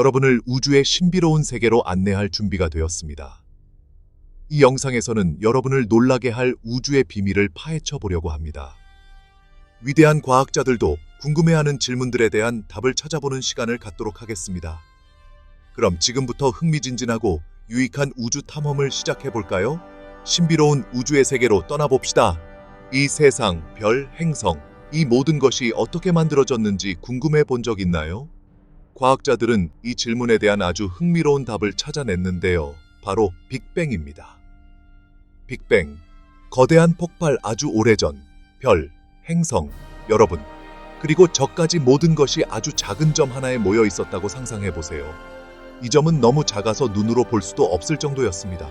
여러분을 우주의 신비로운 세계로 안내할 준비가 되었습니다. 이 영상에서는 여러분을 놀라게 할 우주의 비밀을 파헤쳐 보려고 합니다. 위대한 과학자들도 궁금해하는 질문들에 대한 답을 찾아보는 시간을 갖도록 하겠습니다. 그럼 지금부터 흥미진진하고 유익한 우주 탐험을 시작해 볼까요? 신비로운 우주의 세계로 떠나봅시다. 이 세상, 별, 행성, 이 모든 것이 어떻게 만들어졌는지 궁금해 본 적 있나요? 과학자들은 이 질문에 대한 아주 흥미로운 답을 찾아냈는데요. 바로 빅뱅입니다. 빅뱅. 거대한 폭발 아주 오래전. 별, 행성, 여러분. 그리고 저까지 모든 것이 아주 작은 점 하나에 모여 있었다고 상상해 보세요. 이 점은 너무 작아서 눈으로 볼 수도 없을 정도였습니다.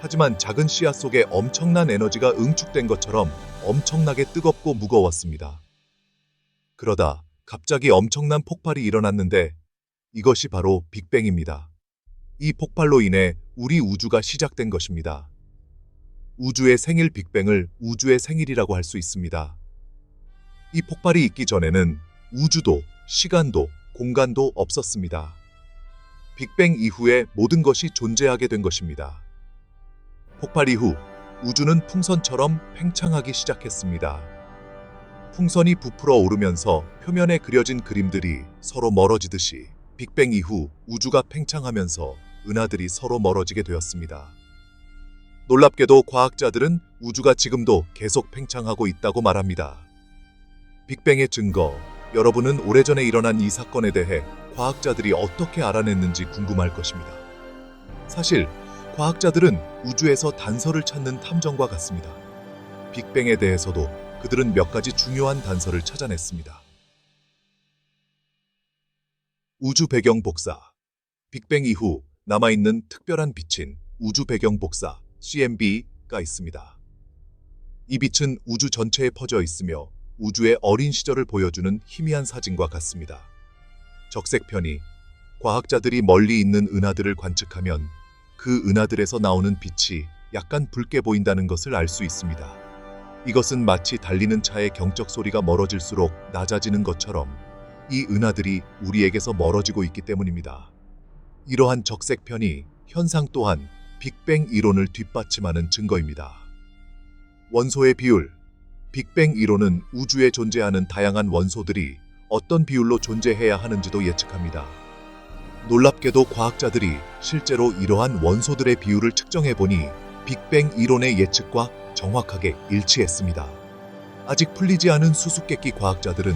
하지만 작은 씨앗 속에 엄청난 에너지가 응축된 것처럼 엄청나게 뜨겁고 무거웠습니다. 그러다 갑자기 엄청난 폭발이 일어났는데 이것이 바로 빅뱅입니다. 이 폭발로 인해 우리 우주가 시작된 것입니다. 우주의 생일 빅뱅을 우주의 생일이라고 할 수 있습니다. 이 폭발이 있기 전에는 우주도, 시간도, 공간도 없었습니다. 빅뱅 이후에 모든 것이 존재하게 된 것입니다. 폭발 이후 우주는 풍선처럼 팽창하기 시작했습니다. 풍선이 부풀어 오르면서 표면에 그려진 그림들이 서로 멀어지듯이 빅뱅 이후 우주가 팽창하면서 은하들이 서로 멀어지게 되었습니다. 놀랍게도 과학자들은 우주가 지금도 계속 팽창하고 있다고 말합니다. 빅뱅의 증거, 여러분은 오래전에 일어난 이 사건에 대해 과학자들이 어떻게 알아냈는지 궁금할 것입니다. 사실 과학자들은 우주에서 단서를 찾는 탐정과 같습니다. 빅뱅에 대해서도 그들은 몇 가지 중요한 단서를 찾아냈습니다. 우주 배경 복사 빅뱅 이후 남아있는 특별한 빛인 우주 배경 복사 CMB가 있습니다. 이 빛은 우주 전체에 퍼져 있으며 우주의 어린 시절을 보여주는 희미한 사진과 같습니다. 적색편이 과학자들이 멀리 있는 은하들을 관측하면 그 은하들에서 나오는 빛이 약간 붉게 보인다는 것을 알 수 있습니다. 이것은 마치 달리는 차의 경적 소리가 멀어질수록 낮아지는 것처럼 이 은하들이 우리에게서 멀어지고 있기 때문입니다. 이러한 적색편이 현상 또한 빅뱅 이론을 뒷받침하는 증거입니다. 원소의 비율 빅뱅 이론은 우주에 존재하는 다양한 원소들이 어떤 비율로 존재해야 하는지도 예측합니다. 놀랍게도 과학자들이 실제로 이러한 원소들의 비율을 측정해 보니 빅뱅 이론의 예측과 정확하게 일치했습니다. 아직 풀리지 않은 수수께끼 과학자들은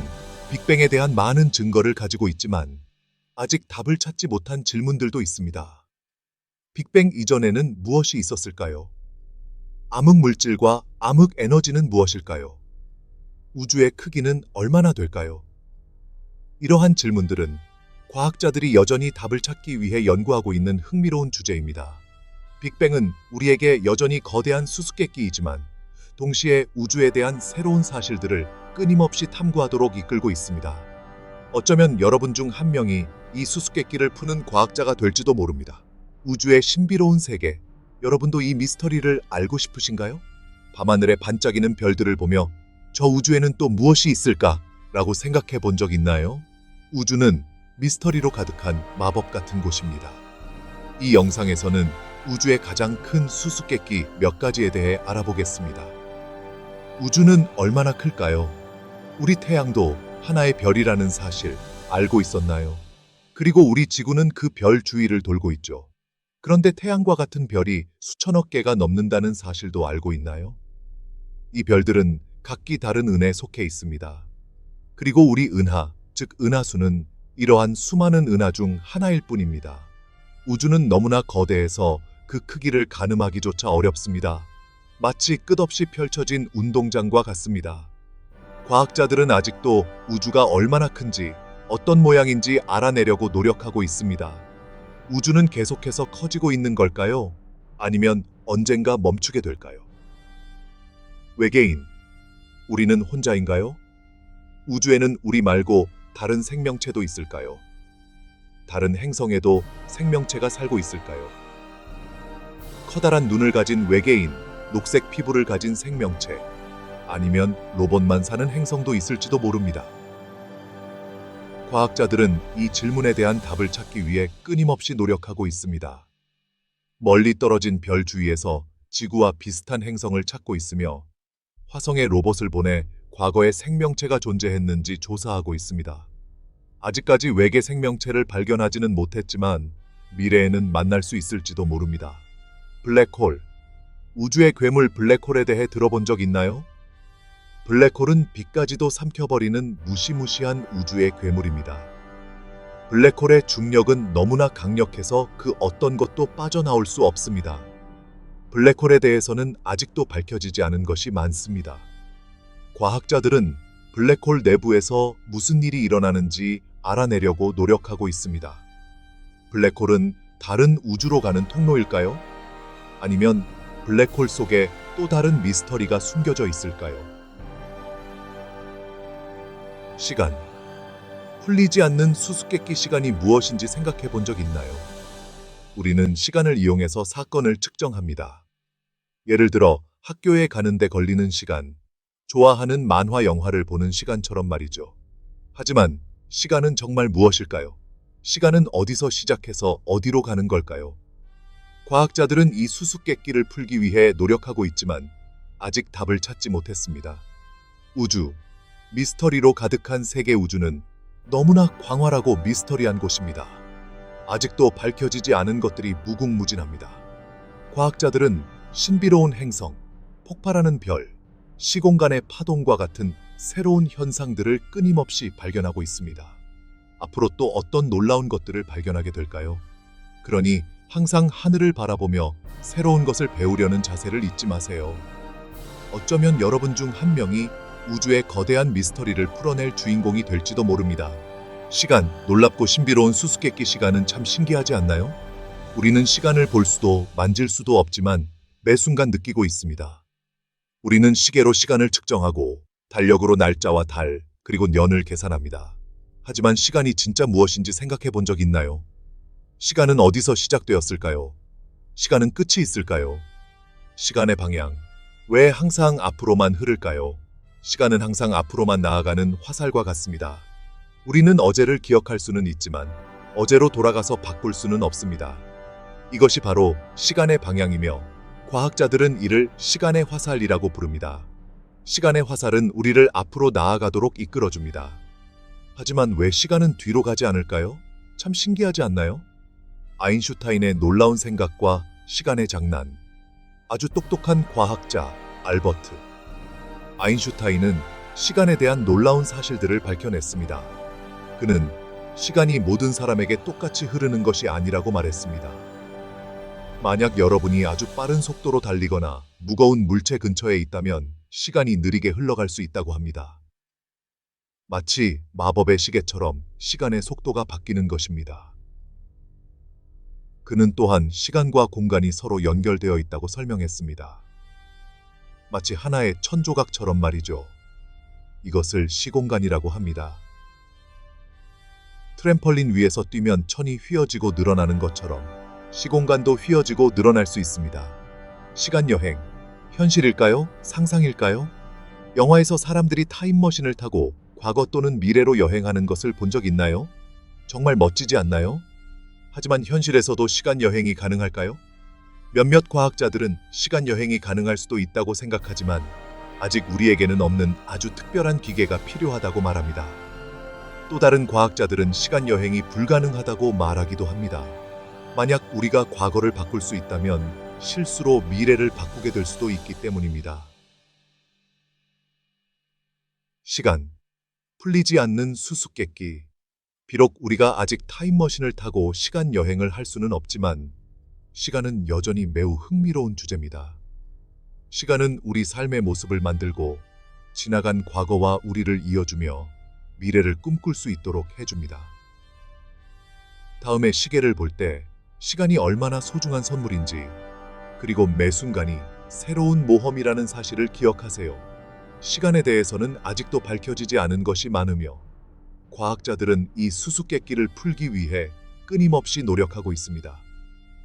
빅뱅에 대한 많은 증거를 가지고 있지만 아직 답을 찾지 못한 질문들도 있습니다. 빅뱅 이전에는 무엇이 있었을까요? 암흑 물질과 암흑 에너지는 무엇일까요? 우주의 크기는 얼마나 될까요? 이러한 질문들은 과학자들이 여전히 답을 찾기 위해 연구하고 있는 흥미로운 주제입니다. 빅뱅은 우리에게 여전히 거대한 수수께끼이지만 동시에 우주에 대한 새로운 사실들을 끊임없이 탐구하도록 이끌고 있습니다. 어쩌면 여러분 중 한 명이 이 수수께끼를 푸는 과학자가 될지도 모릅니다. 우주의 신비로운 세계, 여러분도 이 미스터리를 알고 싶으신가요? 밤하늘에 반짝이는 별들을 보며 저 우주에는 또 무엇이 있을까? 라고 생각해 본 적 있나요? 우주는 미스터리로 가득한 마법 같은 곳입니다. 이 영상에서는 우주의 가장 큰 수수께끼 몇 가지에 대해 알아보겠습니다. 우주는 얼마나 클까요? 우리 태양도 하나의 별이라는 사실 알고 있었나요? 그리고 우리 지구는 그 별 주위를 돌고 있죠. 그런데 태양과 같은 별이 수천억 개가 넘는다는 사실도 알고 있나요? 이 별들은 각기 다른 은에 속해 있습니다. 그리고 우리 은하, 즉 은하수는 이러한 수많은 은하 중 하나일 뿐입니다. 우주는 너무나 거대해서 그 크기를 가늠하기조차 어렵습니다. 마치 끝없이 펼쳐진 운동장과 같습니다. 과학자들은 아직도 우주가 얼마나 큰지, 어떤 모양인지 알아내려고 노력하고 있습니다. 우주는 계속해서 커지고 있는 걸까요? 아니면 언젠가 멈추게 될까요? 외계인, 우리는 혼자인가요? 우주에는 우리 말고 다른 생명체도 있을까요? 다른 행성에도 생명체가 살고 있을까요? 커다란 눈을 가진 외계인, 녹색 피부를 가진 생명체, 아니면 로봇만 사는 행성도 있을지도 모릅니다. 과학자들은 이 질문에 대한 답을 찾기 위해 끊임없이 노력하고 있습니다. 멀리 떨어진 별 주위에서 지구와 비슷한 행성을 찾고 있으며 화성에 로봇을 보내 과거에 생명체가 존재했는지 조사하고 있습니다. 아직까지 외계 생명체를 발견하지는 못했지만 미래에는 만날 수 있을지도 모릅니다. 블랙홀. 우주의 괴물 블랙홀에 대해 들어본 적 있나요? 블랙홀은 빛까지도 삼켜버리는 무시무시한 우주의 괴물입니다. 블랙홀의 중력은 너무나 강력해서 그 어떤 것도 빠져나올 수 없습니다. 블랙홀에 대해서는 아직도 밝혀지지 않은 것이 많습니다. 과학자들은 블랙홀 내부에서 무슨 일이 일어나는지 알아내려고 노력하고 있습니다. 블랙홀은 다른 우주로 가는 통로일까요? 아니면 블랙홀 속에 또 다른 미스터리가 숨겨져 있을까요? 시간. 풀리지 않는 수수께끼 시간이 무엇인지 생각해 본 적 있나요? 우리는 시간을 이용해서 사건을 측정합니다. 예를 들어 학교에 가는데 걸리는 시간, 좋아하는 만화 영화를 보는 시간처럼 말이죠. 하지만 시간은 정말 무엇일까요? 시간은 어디서 시작해서 어디로 가는 걸까요? 과학자들은 이 수수께끼를 풀기 위해 노력하고 있지만 아직 답을 찾지 못했습니다. 우주, 미스터리로 가득한 세계 우주는 너무나 광활하고 미스터리한 곳입니다. 아직도 밝혀지지 않은 것들이 무궁무진합니다. 과학자들은 신비로운 행성, 폭발하는 별, 시공간의 파동과 같은 새로운 현상들을 끊임없이 발견하고 있습니다. 앞으로 또 어떤 놀라운 것들을 발견하게 될까요? 그러니 항상 하늘을 바라보며 새로운 것을 배우려는 자세를 잊지 마세요. 어쩌면 여러분 중 한 명이 우주의 거대한 미스터리를 풀어낼 주인공이 될지도 모릅니다. 시간, 놀랍고 신비로운 수수께끼 시간은 참 신기하지 않나요? 우리는 시간을 볼 수도 만질 수도 없지만 매 순간 느끼고 있습니다. 우리는 시계로 시간을 측정하고 달력으로 날짜와 달, 그리고 년을 계산합니다. 하지만 시간이 진짜 무엇인지 생각해 본 적 있나요? 시간은 어디서 시작되었을까요? 시간은 끝이 있을까요? 시간의 방향. 왜 항상 앞으로만 흐를까요? 시간은 항상 앞으로만 나아가는 화살과 같습니다. 우리는 어제를 기억할 수는 있지만 어제로 돌아가서 바꿀 수는 없습니다. 이것이 바로 시간의 방향이며 과학자들은 이를 시간의 화살이라고 부릅니다. 시간의 화살은 우리를 앞으로 나아가도록 이끌어줍니다. 하지만 왜 시간은 뒤로 가지 않을까요? 참 신기하지 않나요? 아인슈타인의 놀라운 생각과 시간의 장난. 아주 똑똑한 과학자 알버트. 아인슈타인은 시간에 대한 놀라운 사실들을 밝혀냈습니다. 그는 시간이 모든 사람에게 똑같이 흐르는 것이 아니라고 말했습니다. 만약 여러분이 아주 빠른 속도로 달리거나 무거운 물체 근처에 있다면 시간이 느리게 흘러갈 수 있다고 합니다. 마치 마법의 시계처럼 시간의 속도가 바뀌는 것입니다. 그는 또한 시간과 공간이 서로 연결되어 있다고 설명했습니다. 마치 하나의 천조각처럼 말이죠. 이것을 시공간이라고 합니다. 트램펄린 위에서 뛰면 천이 휘어지고 늘어나는 것처럼 시공간도 휘어지고 늘어날 수 있습니다. 시간 여행, 현실일까요? 상상일까요? 영화에서 사람들이 타임머신을 타고 과거 또는 미래로 여행하는 것을 본 적 있나요? 정말 멋지지 않나요? 하지만 현실에서도 시간 여행이 가능할까요? 몇몇 과학자들은 시간 여행이 가능할 수도 있다고 생각하지만 아직 우리에게는 없는 아주 특별한 기계가 필요하다고 말합니다. 또 다른 과학자들은 시간 여행이 불가능하다고 말하기도 합니다. 만약 우리가 과거를 바꿀 수 있다면 실수로 미래를 바꾸게 될 수도 있기 때문입니다. 시간. 풀리지 않는 수수께끼. 비록 우리가 아직 타임머신을 타고 시간 여행을 할 수는 없지만 시간은 여전히 매우 흥미로운 주제입니다. 시간은 우리 삶의 모습을 만들고 지나간 과거와 우리를 이어주며 미래를 꿈꿀 수 있도록 해줍니다. 다음에 시계를 볼 때 시간이 얼마나 소중한 선물인지 그리고 매 순간이 새로운 모험이라는 사실을 기억하세요. 시간에 대해서는 아직도 밝혀지지 않은 것이 많으며 과학자들은 이 수수께끼를 풀기 위해 끊임없이 노력하고 있습니다.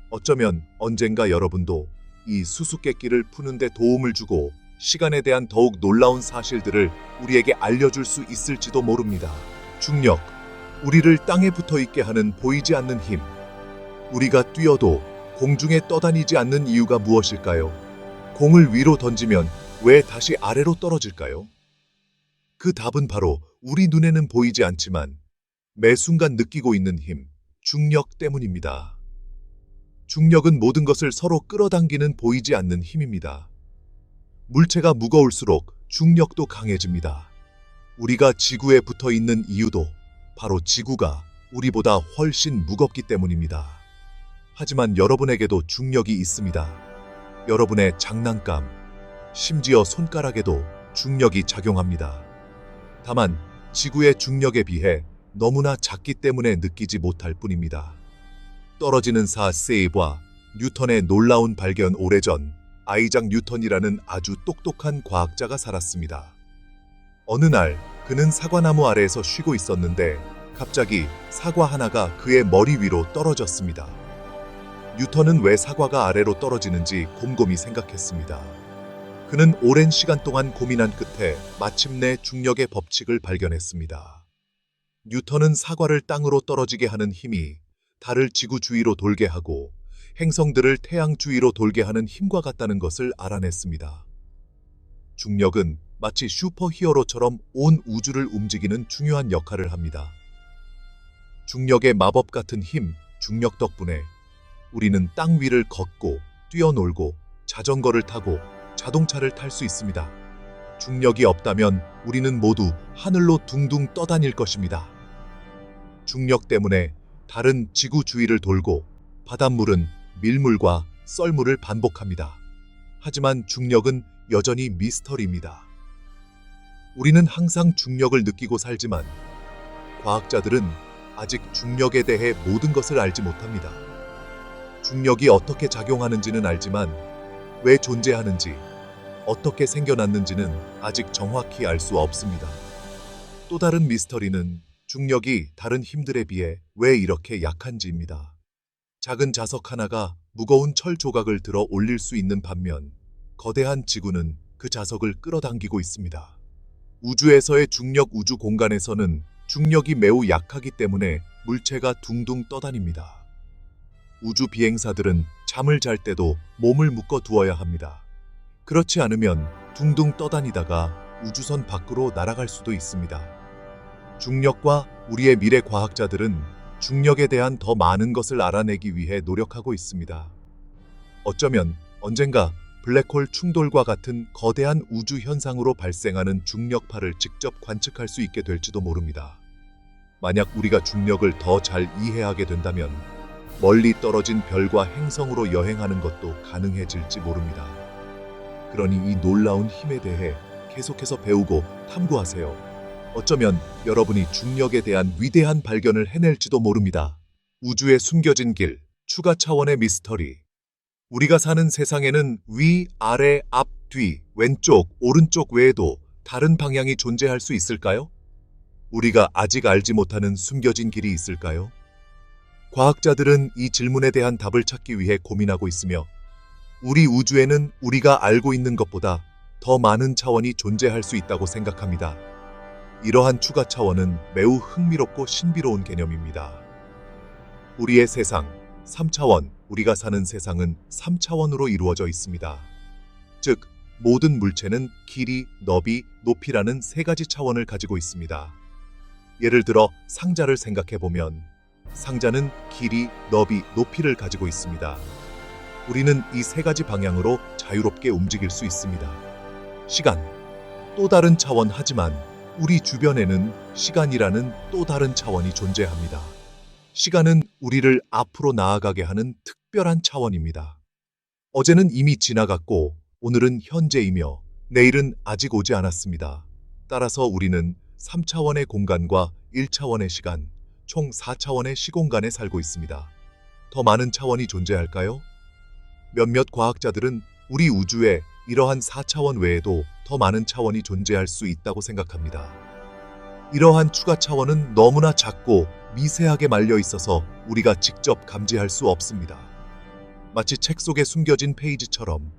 어쩌면 언젠가 여러분도 이 수수께끼를 푸는데 도움을 주고 시간에 대한 더욱 놀라운 사실들을 우리에게 알려줄 수 있을지도 모릅니다. 중력. 우리를 땅에 붙어 있게 하는 보이지 않는 힘. 우리가 뛰어도 공중에 떠다니지 않는 이유가 무엇일까요? 공을 위로 던지면 왜 다시 아래로 떨어질까요? 그 답은 바로 우리 눈에는 보이지 않지만 매 순간 느끼고 있는 힘, 중력 때문입니다. 중력은 모든 것을 서로 끌어당기는 보이지 않는 힘입니다. 물체가 무거울수록 중력도 강해집니다. 우리가 지구에 붙어 있는 이유도 바로 지구가 우리보다 훨씬 무겁기 때문입니다. 하지만 여러분에게도 중력이 있습니다. 여러분의 장난감, 심지어 손가락에도 중력이 작용합니다. 다만 지구의 중력에 비해 너무나 작기 때문에 느끼지 못할 뿐입니다. 떨어지는 사 세이브와 뉴턴의 놀라운 발견 오래전 아이작 뉴턴이라는 아주 똑똑한 과학자가 살았습니다. 어느 날 그는 사과나무 아래에서 쉬고 있었는데 갑자기 사과 하나가 그의 머리 위로 떨어졌습니다. 뉴턴은 왜 사과가 아래로 떨어지는지 곰곰이 생각했습니다. 그는 오랜 시간 동안 고민한 끝에 마침내 중력의 법칙을 발견했습니다. 뉴턴은 사과를 땅으로 떨어지게 하는 힘이 달을 지구 주위로 돌게 하고 행성들을 태양 주위로 돌게 하는 힘과 같다는 것을 알아냈습니다. 중력은 마치 슈퍼 히어로처럼 온 우주를 움직이는 중요한 역할을 합니다. 중력의 마법 같은 힘, 중력 덕분에 우리는 땅 위를 걷고 뛰어놀고 자전거를 타고 자동차를 탈 수 있습니다. 중력이 없다면 우리는 모두 하늘로 둥둥 떠다닐 것입니다. 중력 때문에 달은 지구 주위를 돌고 바닷물은 밀물과 썰물을 반복합니다. 하지만 중력은 여전히 미스터리입니다. 우리는 항상 중력을 느끼고 살지만 과학자들은 아직 중력에 대해 모든 것을 알지 못합니다. 중력이 어떻게 작용하는지는 알지만 왜 존재하는지, 어떻게 생겨났는지는 아직 정확히 알 수 없습니다. 또 다른 미스터리는 중력이 다른 힘들에 비해 왜 이렇게 약한지입니다. 작은 자석 하나가 무거운 철 조각을 들어 올릴 수 있는 반면 거대한 지구는 그 자석을 끌어당기고 있습니다. 우주에서의 중력 우주 공간에서는 중력이 매우 약하기 때문에 물체가 둥둥 떠다닙니다. 우주 비행사들은 잠을 잘 때도 몸을 묶어 두어야 합니다. 그렇지 않으면 둥둥 떠다니다가 우주선 밖으로 날아갈 수도 있습니다. 중력과 우리의 미래 과학자들은 중력에 대한 더 많은 것을 알아내기 위해 노력하고 있습니다. 어쩌면 언젠가 블랙홀 충돌과 같은 거대한 우주 현상으로 발생하는 중력파를 직접 관측할 수 있게 될지도 모릅니다. 만약 우리가 중력을 더 잘 이해하게 된다면 멀리 떨어진 별과 행성으로 여행하는 것도 가능해질지 모릅니다. 그러니 이 놀라운 힘에 대해 계속해서 배우고 탐구하세요. 어쩌면 여러분이 중력에 대한 위대한 발견을 해낼지도 모릅니다. 우주의 숨겨진 길, 추가 차원의 미스터리. 우리가 사는 세상에는 위, 아래, 앞, 뒤, 왼쪽, 오른쪽 외에도 다른 방향이 존재할 수 있을까요? 우리가 아직 알지 못하는 숨겨진 길이 있을까요? 과학자들은 이 질문에 대한 답을 찾기 위해 고민하고 있으며 우리 우주에는 우리가 알고 있는 것보다 더 많은 차원이 존재할 수 있다고 생각합니다. 이러한 추가 차원은 매우 흥미롭고 신비로운 개념입니다. 우리의 세상, 3차원, 우리가 사는 세상은 3차원으로 이루어져 있습니다. 즉, 모든 물체는 길이, 너비, 높이라는 세 가지 차원을 가지고 있습니다. 예를 들어 상자를 생각해 보면 상자는 길이, 너비, 높이를 가지고 있습니다. 우리는 이 세 가지 방향으로 자유롭게 움직일 수 있습니다. 시간. 또 다른 차원 하지만 우리 주변에는 시간이라는 또 다른 차원이 존재합니다. 시간은 우리를 앞으로 나아가게 하는 특별한 차원입니다. 어제는 이미 지나갔고 오늘은 현재이며 내일은 아직 오지 않았습니다. 따라서 우리는 3차원의 공간과 1차원의 시간, 총 4차원의 시공간에 살고 있습니다. 더 많은 차원이 존재할까요? 몇몇 과학자들은 우리 우주에 이러한 4차원 외에도 더 많은 차원이 존재할 수 있다고 생각합니다. 이러한 추가 차원은 너무나 작고 미세하게 말려 있어서 우리가 직접 감지할 수 없습니다. 마치 책 속에 숨겨진 페이지처럼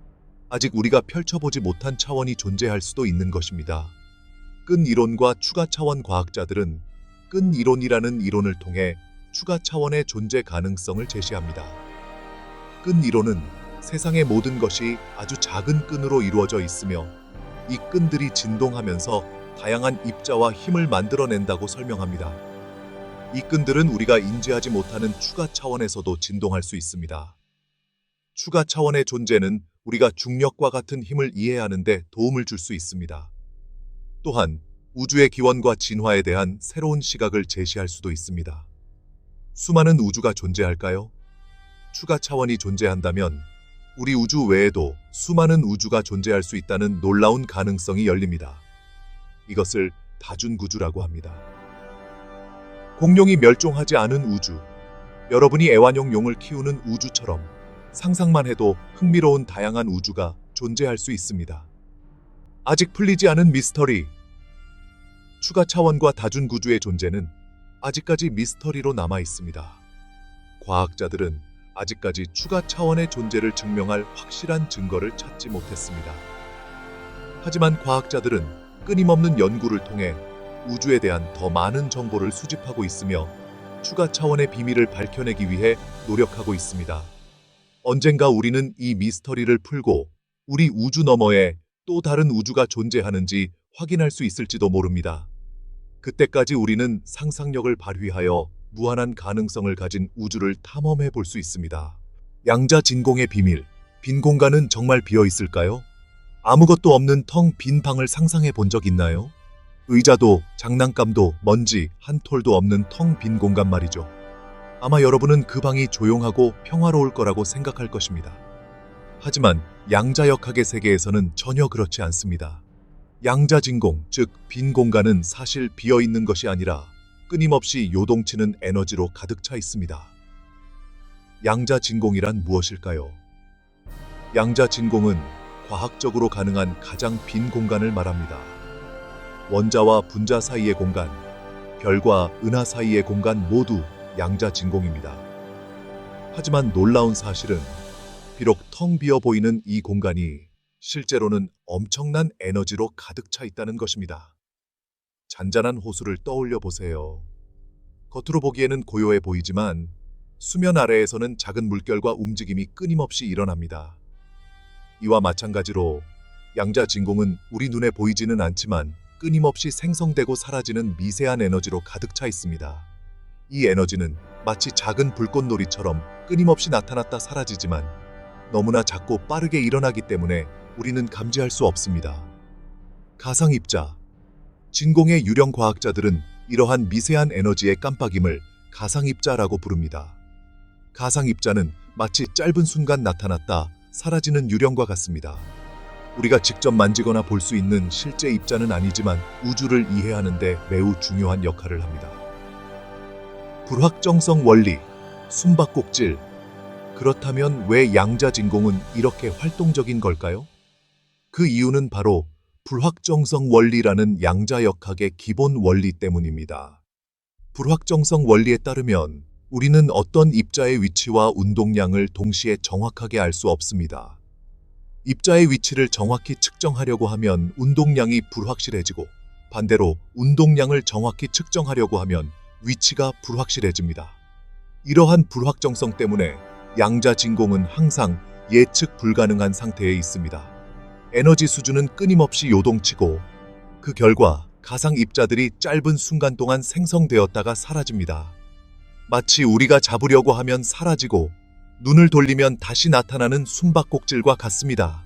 아직 우리가 펼쳐보지 못한 차원이 존재할 수도 있는 것입니다. 끈 이론과 추가 차원 과학자들은 끈 이론이라는 이론을 통해 추가 차원의 존재 가능성을 제시합니다. 끈 이론은 세상의 모든 것이 아주 작은 끈으로 이루어져 있으며 이 끈들이 진동하면서 다양한 입자와 힘을 만들어낸다고 설명합니다. 이 끈들은 우리가 인지하지 못하는 추가 차원에서도 진동할 수 있습니다. 추가 차원의 존재는 우리가 중력과 같은 힘을 이해하는 데 도움을 줄 수 있습니다. 또한 우주의 기원과 진화에 대한 새로운 시각을 제시할 수도 있습니다. 수많은 우주가 존재할까요? 추가 차원이 존재한다면 우리 우주 외에도 수많은 우주가 존재할 수 있다는 놀라운 가능성이 열립니다. 이것을 다준구주라고 합니다. 공룡이 멸종하지 않은 우주. 여러분이 애완용 용을 키우는 우주처럼 상상만 해도 흥미로운 다양한 우주가 존재할 수 있습니다. 아직 풀리지 않은 미스터리. 추가 차원과 다준구주의 존재는 아직까지 미스터리로 남아 있습니다. 과학자들은 아직까지 추가 차원의 존재를 증명할 확실한 증거를 찾지 못했습니다. 하지만 과학자들은 끊임없는 연구를 통해 우주에 대한 더 많은 정보를 수집하고 있으며 추가 차원의 비밀을 밝혀내기 위해 노력하고 있습니다. 언젠가 우리는 이 미스터리를 풀고 우리 우주 너머에 또 다른 우주가 존재하는지 확인할 수 있을지도 모릅니다. 그때까지 우리는 상상력을 발휘하여 무한한 가능성을 가진 우주를 탐험해 볼 수 있습니다. 양자 진공의 비밀. 빈 공간은 정말 비어 있을까요? 아무것도 없는 텅 빈 방을 상상해 본 적 있나요? 의자도 장난감도 먼지 한 톨도 없는 텅 빈 공간 말이죠. 아마 여러분은 그 방이 조용하고 평화로울 거라고 생각할 것입니다. 하지만 양자역학의 세계에서는 전혀 그렇지 않습니다. 양자진공, 즉 빈 공간은 사실 비어 있는 것이 아니라 끊임없이 요동치는 에너지로 가득 차 있습니다. 양자진공이란 무엇일까요? 양자진공은 과학적으로 가능한 가장 빈 공간을 말합니다. 원자와 분자 사이의 공간, 별과 은하 사이의 공간 모두 양자진공입니다. 하지만 놀라운 사실은 비록 텅 비어 보이는 이 공간이 실제로는 엄청난 에너지로 가득 차 있다는 것입니다. 잔잔한 호수를 떠올려 보세요. 겉으로 보기에는 고요해 보이지만 수면 아래에서는 작은 물결과 움직임이 끊임없이 일어납니다. 이와 마찬가지로 양자 진공은 우리 눈에 보이지는 않지만 끊임없이 생성되고 사라지는 미세한 에너지로 가득 차 있습니다. 이 에너지는 마치 작은 불꽃놀이처럼 끊임없이 나타났다 사라지지만 너무나 작고 빠르게 일어나기 때문에 우리는 감지할 수 없습니다. 가상 입자. 진공의 유령 과학자들은 이러한 미세한 에너지의 깜빡임을 가상 입자라고 부릅니다. 가상 입자는 마치 짧은 순간 나타났다 사라지는 유령과 같습니다. 우리가 직접 만지거나 볼 수 있는 실제 입자는 아니지만 우주를 이해하는데 매우 중요한 역할을 합니다. 불확정성 원리, 숨바꼭질. 그렇다면 왜 양자 진공은 이렇게 활동적인 걸까요? 그 이유는 바로 불확정성 원리라는 양자역학의 기본 원리 때문입니다. 불확정성 원리에 따르면 우리는 어떤 입자의 위치와 운동량을 동시에 정확하게 알 수 없습니다. 입자의 위치를 정확히 측정하려고 하면 운동량이 불확실해지고 반대로 운동량을 정확히 측정하려고 하면 위치가 불확실해집니다. 이러한 불확정성 때문에 양자 진공은 항상 예측 불가능한 상태에 있습니다. 에너지 수준은 끊임없이 요동치고 그 결과 가상 입자들이 짧은 순간 동안 생성되었다가 사라집니다. 마치 우리가 잡으려고 하면 사라지고 눈을 돌리면 다시 나타나는 숨바꼭질과 같습니다.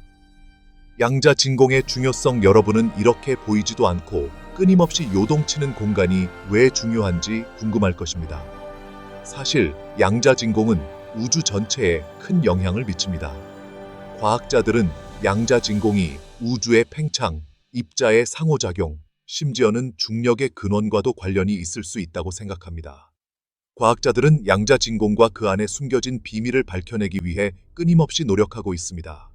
양자 진공의 중요성 여러분은 이렇게 보이지도 않고 끊임없이 요동치는 공간이 왜 중요한지 궁금할 것입니다. 사실 양자 진공은 우주 전체에 큰 영향을 미칩니다. 과학자들은 양자 진공이 우주의 팽창, 입자의 상호작용, 심지어는 중력의 근원과도 관련이 있을 수 있다고 생각합니다. 과학자들은 양자 진공과 그 안에 숨겨진 비밀을 밝혀내기 위해 끊임없이 노력하고 있습니다.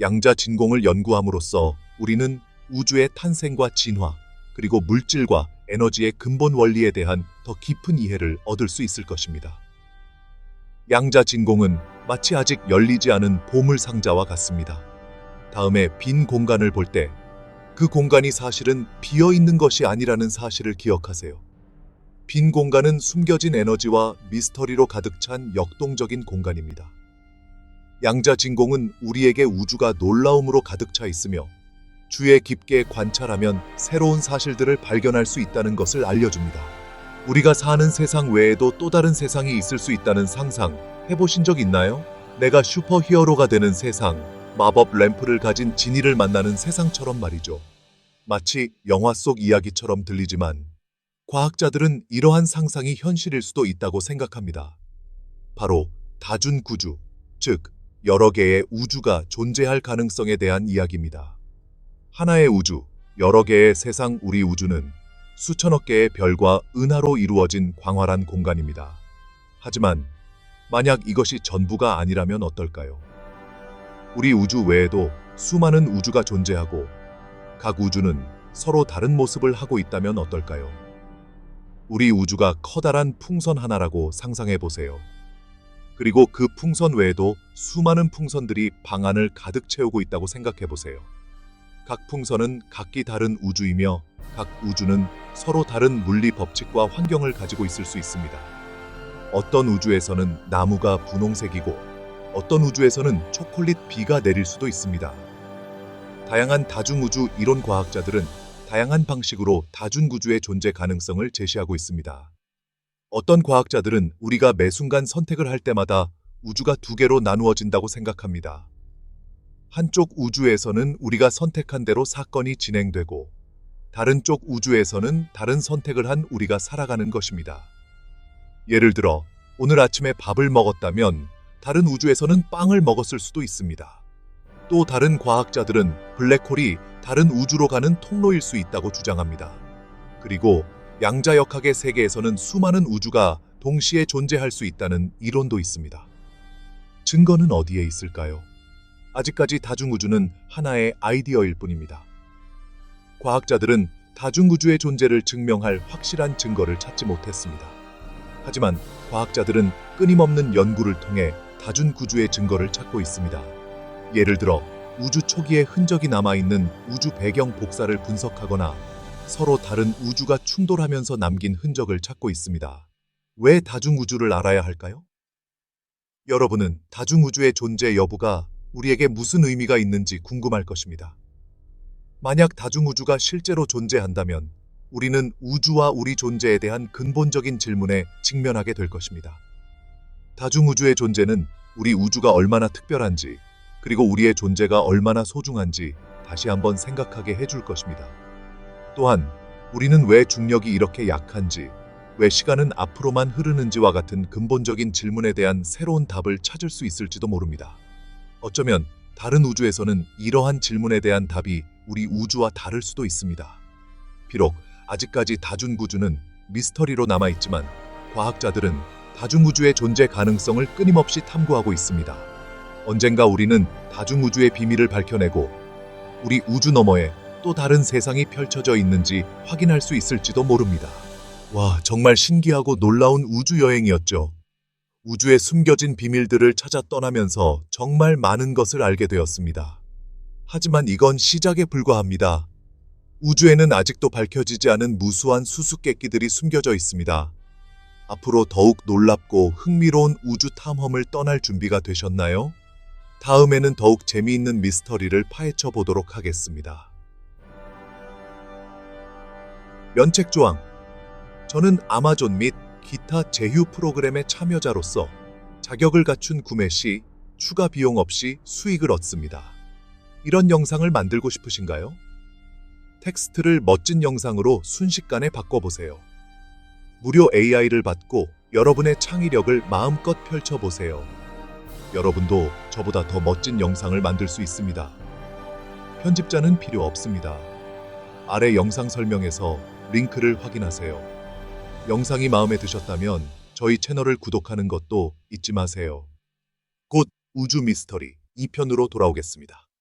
양자 진공을 연구함으로써 우리는 우주의 탄생과 진화, 그리고 물질과 에너지의 근본 원리에 대한 더 깊은 이해를 얻을 수 있을 것입니다. 양자 진공은 마치 아직 열리지 않은 보물 상자와 같습니다. 다음에 빈 공간을 볼 때 그 공간이 사실은 비어 있는 것이 아니라는 사실을 기억하세요. 빈 공간은 숨겨진 에너지와 미스터리로 가득 찬 역동적인 공간입니다. 양자 진공은 우리에게 우주가 놀라움으로 가득 차 있으며 주에 깊게 관찰하면 새로운 사실들을 발견할 수 있다는 것을 알려줍니다. 우리가 사는 세상 외에도 또 다른 세상이 있을 수 있다는 상상 해보신 적 있나요? 내가 슈퍼 히어로가 되는 세상, 마법 램프를 가진 지니를 만나는 세상처럼 말이죠. 마치 영화 속 이야기처럼 들리지만 과학자들은 이러한 상상이 현실일 수도 있다고 생각합니다. 바로 다준구주, 즉 여러 개의 우주가 존재할 가능성에 대한 이야기입니다. 하나의 우주, 여러 개의 세상 우리 우주는 수천억 개의 별과 은하로 이루어진 광활한 공간입니다. 하지만 만약 이것이 전부가 아니라면 어떨까요? 우리 우주 외에도 수많은 우주가 존재하고 각 우주는 서로 다른 모습을 하고 있다면 어떨까요? 우리 우주가 커다란 풍선 하나라고 상상해 보세요. 그리고 그 풍선 외에도 수많은 풍선들이 방 안을 가득 채우고 있다고 생각해 보세요. 각 풍선은 각기 다른 우주이며 각 우주는 서로 다른 물리 법칙과 환경을 가지고 있을 수 있습니다. 어떤 우주에서는 나무가 분홍색이고 어떤 우주에서는 초콜릿 비가 내릴 수도 있습니다. 다양한 다중우주 이론 과학자들은 다양한 방식으로 다중구주의 존재 가능성을 제시하고 있습니다. 어떤 과학자들은 우리가 매 순간 선택을 할 때마다 우주가 두 개로 나누어진다고 생각합니다. 한쪽 우주에서는 우리가 선택한 대로 사건이 진행되고 다른 쪽 우주에서는 다른 선택을 한 우리가 살아가는 것입니다. 예를 들어 오늘 아침에 밥을 먹었다면 다른 우주에서는 빵을 먹었을 수도 있습니다. 또 다른 과학자들은 블랙홀이 다른 우주로 가는 통로일 수 있다고 주장합니다. 그리고 양자역학의 세계에서는 수많은 우주가 동시에 존재할 수 있다는 이론도 있습니다. 증거는 어디에 있을까요? 아직까지 다중우주는 하나의 아이디어일 뿐입니다. 과학자들은 다중우주의 존재를 증명할 확실한 증거를 찾지 못했습니다. 하지만 과학자들은 끊임없는 연구를 통해 다중구주의 증거를 찾고 있습니다. 예를 들어 우주 초기에 흔적이 남아있는 우주 배경 복사를 분석하거나 서로 다른 우주가 충돌하면서 남긴 흔적을 찾고 있습니다. 왜 다중우주를 알아야 할까요? 여러분은 다중우주의 존재 여부가 우리에게 무슨 의미가 있는지 궁금할 것입니다. 만약 다중우주가 실제로 존재한다면 우리는 우주와 우리 존재에 대한 근본적인 질문에 직면하게 될 것입니다. 다중우주의 존재는 우리 우주가 얼마나 특별한지, 그리고 우리의 존재가 얼마나 소중한지 다시 한번 생각하게 해줄 것입니다. 또한 우리는 왜 중력이 이렇게 약한지, 왜 시간은 앞으로만 흐르는지와 같은 근본적인 질문에 대한 새로운 답을 찾을 수 있을지도 모릅니다. 어쩌면 다른 우주에서는 이러한 질문에 대한 답이 우리 우주와 다를 수도 있습니다. 비록 아직까지 다중구주는 미스터리로 남아있지만 과학자들은 다중우주의 존재 가능성을 끊임없이 탐구하고 있습니다. 언젠가 우리는 다중우주의 비밀을 밝혀내고 우리 우주 너머에 또 다른 세상이 펼쳐져 있는지 확인할 수 있을지도 모릅니다. 와, 정말 신기하고 놀라운 우주 여행이었죠. 우주의 숨겨진 비밀들을 찾아 떠나면서 정말 많은 것을 알게 되었습니다. 하지만 이건 시작에 불과합니다. 우주에는 아직도 밝혀지지 않은 무수한 수수께끼들이 숨겨져 있습니다. 앞으로 더욱 놀랍고 흥미로운 우주 탐험을 떠날 준비가 되셨나요? 다음에는 더욱 재미있는 미스터리를 파헤쳐 보도록 하겠습니다. 면책 조항. 저는 아마존 및 기타 제휴 프로그램의 참여자로서 자격을 갖춘 구매 시 추가 비용 없이 수익을 얻습니다. 이런 영상을 만들고 싶으신가요? 텍스트를 멋진 영상으로 순식간에 바꿔보세요. 무료 AI를 받고 여러분의 창의력을 마음껏 펼쳐보세요. 여러분도 저보다 더 멋진 영상을 만들 수 있습니다. 편집자는 필요 없습니다. 아래 영상 설명에서 링크를 확인하세요. 영상이 마음에 드셨다면 저희 채널을 구독하는 것도 잊지 마세요. 곧 우주 미스터리 2편으로 돌아오겠습니다.